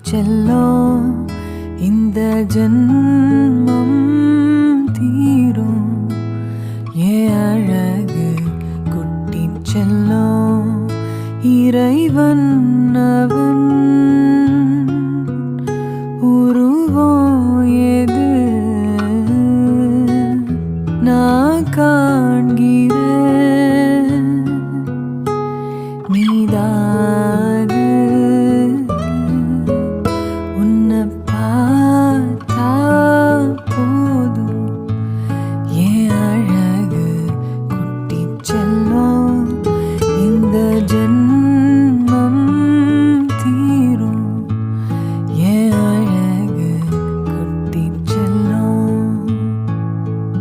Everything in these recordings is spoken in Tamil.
செல்லும். இந்த ஜன்மம் தீரும். ஏ அழகு குட்டி செல்லும். இறைவன் அவன். உருவம்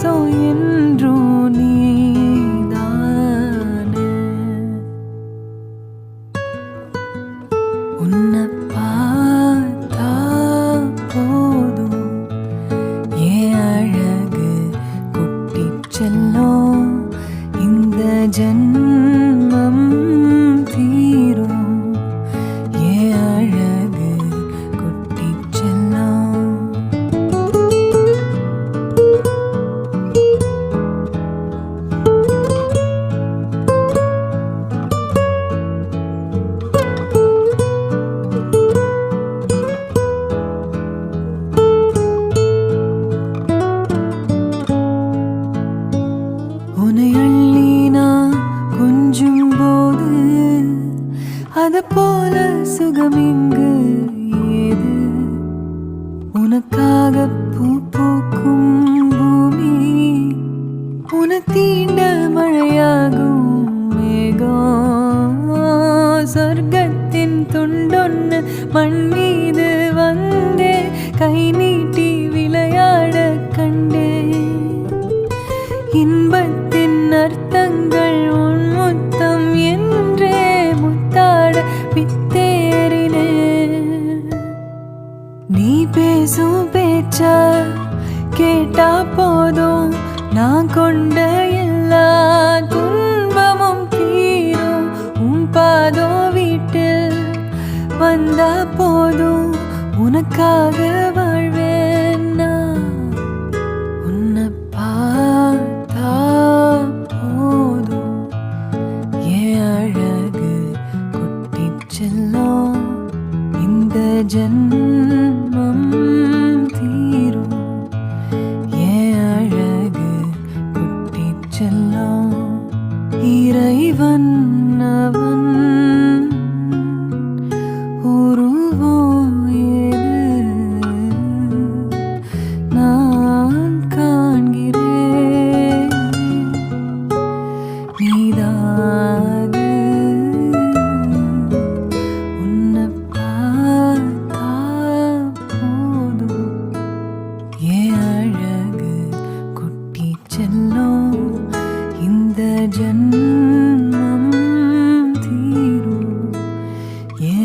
என் சுவாசம் என்றும் உன்னை பார்த்தா போதும். ஏன் அழகு குட்டி இந்த அது போல சுகம் இங்கு ஏது? உனக்காக பூ பூக்கும் பூமி உன தீண்ட மழையாகும் மேகம். சொர்க்கத்தின் துண்டொன்னு மண் மீது வந்தே கை நீட்டி விளையாட கண்டே. இன்பத்தின் அர்த்தங்கள் பேசும் பேச்ச? கேட்டா போதும். நான் கொண்ட எல்லா துன்பமும் தீரும். உன் பாதோ வீட்டில் வந்தா போதும். உனக்காக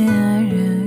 恋爱人。